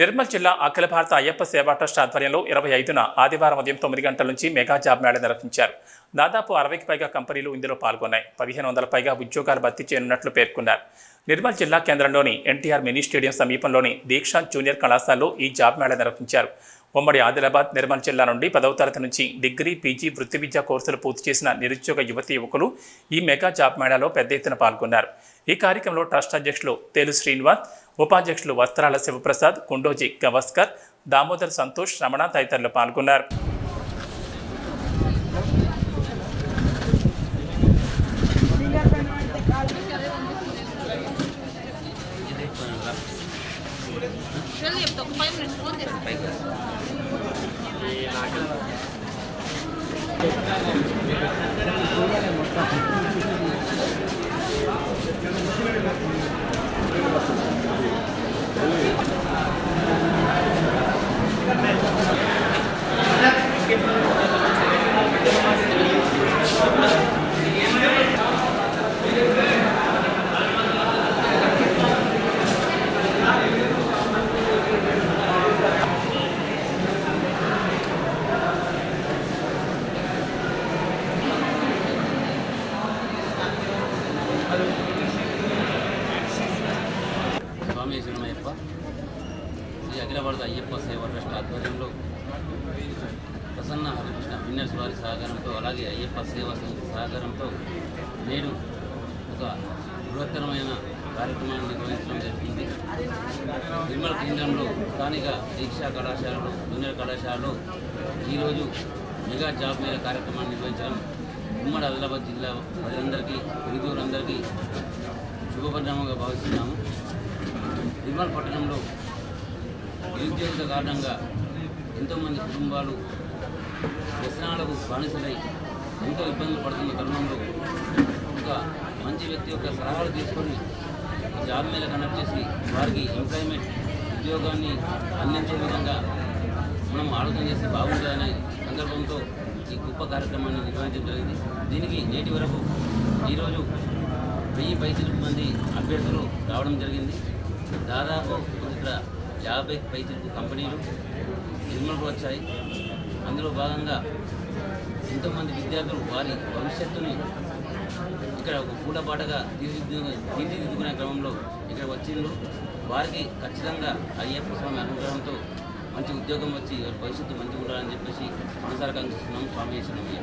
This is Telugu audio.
నిర్మల్ జిల్లా అఖిల భారత అయ్యప్ప సేవా ట్రస్ట్ ఆధ్వర్యంలో ఇరవై ఐదున ఆదివారం ఉదయం తొమ్మిది గంటల నుంచి మెగా జాబ్ మేళా నిర్వహించారు. దాదాపు అరవైకి పైగా కంపెనీలు ఇందులో పాల్గొన్నాయి. పదిహేను వందల పైగా ఉద్యోగాలు భర్తీ చేయనున్నట్లు పేర్కొన్నారు. నిర్మల్ జిల్లా కేంద్రంలోని ఎన్టీఆర్ మినీ స్టేడియం సమీపంలోని దీక్షా జూనియర్ కళాశాలలో ఈ జాబ్ మేళా నిర్వహించారు. ఉమ్మడి ఆదిలాబాద్ నిర్మల్ జిల్లా నుండి పదవ తరగతి నుంచి డిగ్రీ పీజీ వృత్తి విద్యా కోర్సులు పూర్తి చేసిన నిరుద్యోగ యువతి యువకులు ఈ మెగా జాబ్ మేళాలో పెద్ద ఎత్తున పాల్గొన్నారు. ఈ కార్యక్రమంలో ట్రస్ట్ అధ్యక్షులు తేలు శ్రీనివాస్ ఉపాధ్యక్షులు వస్త్రాల శివప్రసాద్ కుండోజీ గవస్కర్ దామోదర్ సంతోష్ రమణ తదితరులు పాల్గొన్నారు. Really, if the client responds, it's bigger. Shri అఖిల అయ్యప్ప సేవా ట్రస్ట్ ఆధ్వర్యంలో ప్రసన్న హరికృష్ణ విన్నర్స్ వారి సహకారంతో అలాగే అయ్యప్ప సేవా సమితి సహకారంతో నేడు ఒక బృహత్తరమైన కార్యక్రమాన్ని నిర్వహించడం జరిగింది. నిర్మల కేంద్రంలో స్థానిక దీక్షా కళాశాలలో జూనియర్ కళాశాలలో ఈరోజు మెగా జాబ్ మేళ కార్యక్రమాన్ని నిర్వహించడం. ఉమ్మడి ఆదిలాబాద్ జిల్లా ప్రజలందరికీ నిరుద్యోగులందరికీ శుభపరిణామంగా భావిస్తున్నాము. నిర్మల్ పట్టణంలో నిరుద్యోగత కారణంగా ఎంతోమంది కుటుంబాలు వ్యసనాలకు బానిసలై ఎంతో ఇబ్బందులు పడుతున్న తరుణంలో ఒక మంచి వ్యక్తి యొక్క సలహాలు తీసుకొని జాబ్ మీద కనెక్ట్ చేసి వారికి ఎంప్లాయ్మెంట్ ఉద్యోగాన్ని అందించే విధంగా మనం ఆలోచన చేస్తే బాగుంటుందనే సందర్భంతో ఈ గొప్ప కార్యక్రమాన్ని నిర్వహించడం జరిగింది. దీనికి నేటి వరకు ఈరోజు వెయ్యి పైచిలకు మంది అభ్యర్థులు రావడం జరిగింది. దాదాపు ఇక్కడ యాభై పైచిలకు కంపెనీలు నిర్మలకు వచ్చాయి. అందులో భాగంగా ఎంతోమంది విద్యార్థులు వారి భవిష్యత్తుని ఇక్కడ ఒక పూలబాటగా తీర్చిదిద్దు తీర్చిదిద్దుకునే క్రమంలో ఇక్కడ వచ్చిండ్రు. వారికి ఖచ్చితంగా అయ్యప్ప స్వామి అనుగ్రహంతో మంచి ఉద్యోగం వచ్చి వారి భవిష్యత్తు మంచిగా ఉండాలని చెప్పేసి మనసారి కాంక్షిస్తున్నాం స్వామి శరణమయ్య